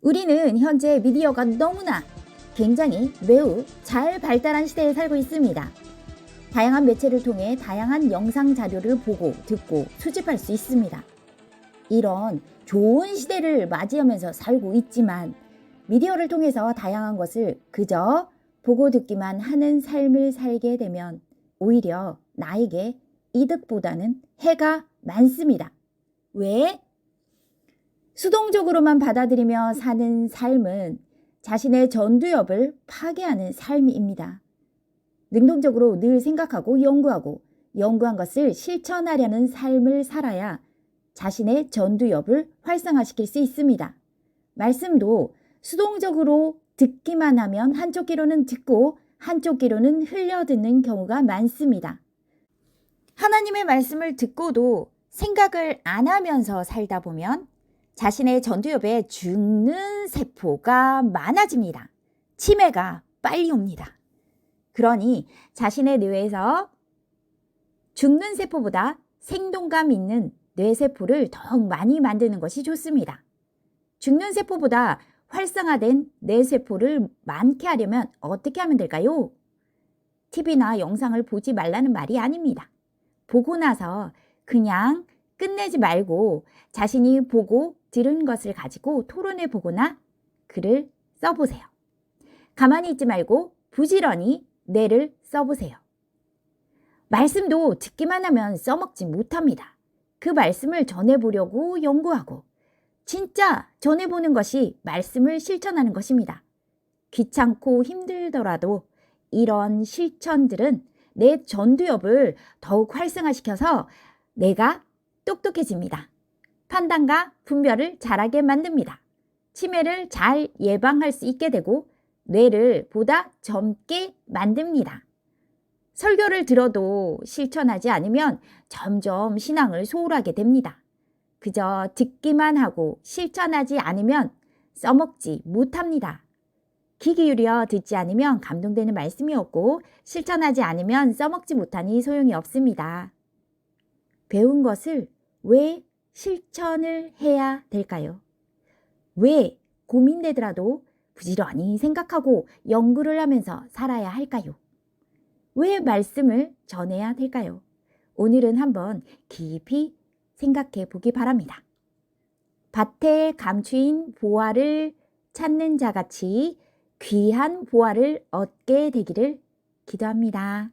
우리는 현재 미디어가 너무나 굉장히 매우 잘 발달한 시대에 살고 있습니다. 다양한 매체를 통해 다양한 영상 자료를 보고 듣고 수집할 수 있습니다. 이런 좋은 시대를 맞이하면서 살고 있지만 미디어를 통해서 다양한 것을 그저 보고 듣기만 하는 삶을 살게 되면 오히려 나에게 이득보다는 해가 많습니다. 왜? 수동적으로만 받아들이며 사는 삶은 자신의 전두엽을 파괴하는 삶입니다. 능동적으로 늘 생각하고 연구하고 연구한 것을 실천하려는 삶을 살아야 자신의 전두엽을 활성화시킬 수 있습니다. 말씀도 수동적으로 듣기만 하면 한쪽 귀로는 듣고 한쪽 귀로는 흘려듣는 경우가 많습니다. 하나님의 말씀을 듣고도 생각을 안 하면서 살다 보면 자신의 전두엽에 죽는 세포가 많아집니다. 치매가 빨리 옵니다. 그러니 자신의 뇌에서 죽는 세포보다 생동감 있는 뇌세포를 더욱 많이 만드는 것이 좋습니다. 죽는 세포보다 활성화된 뇌세포를 많게 하려면 어떻게 하면 될까요? TV나 영상을 보지 말라는 말이 아닙니다. 보고 나서 그냥 끝내지 말고 자신이 보고 들은 것을 가지고 토론해 보거나 글을 써보세요. 가만히 있지 말고 부지런히 뇌를 써보세요. 말씀도 듣기만 하면 써먹지 못합니다. 그 말씀을 전해보려고 연구하고 진짜 전해보는 것이 말씀을 실천하는 것입니다. 귀찮고 힘들더라도 이런 실천들은 내 전두엽을 더욱 활성화시켜서 내가 똑똑해집니다. 판단과 분별을 잘하게 만듭니다. 치매를 잘 예방할 수 있게 되고 뇌를 보다 젊게 만듭니다. 설교를 들어도 실천하지 않으면 점점 신앙을 소홀하게 됩니다. 그저 듣기만 하고 실천하지 않으면 써먹지 못합니다. 귀 기울여 듣지 않으면 감동되는 말씀이 없고 실천하지 않으면 써먹지 못하니 소용이 없습니다. 배운 것을 왜 실천을 해야 될까요? 왜 고민되더라도 부지런히 생각하고 연구를 하면서 살아야 할까요? 왜 말씀을 전해야 될까요? 오늘은 한번 깊이 생각해 보기 바랍니다. 밭에 감추인 보화를 찾는 자 같이 귀한 보화를 얻게 되기를 기도합니다.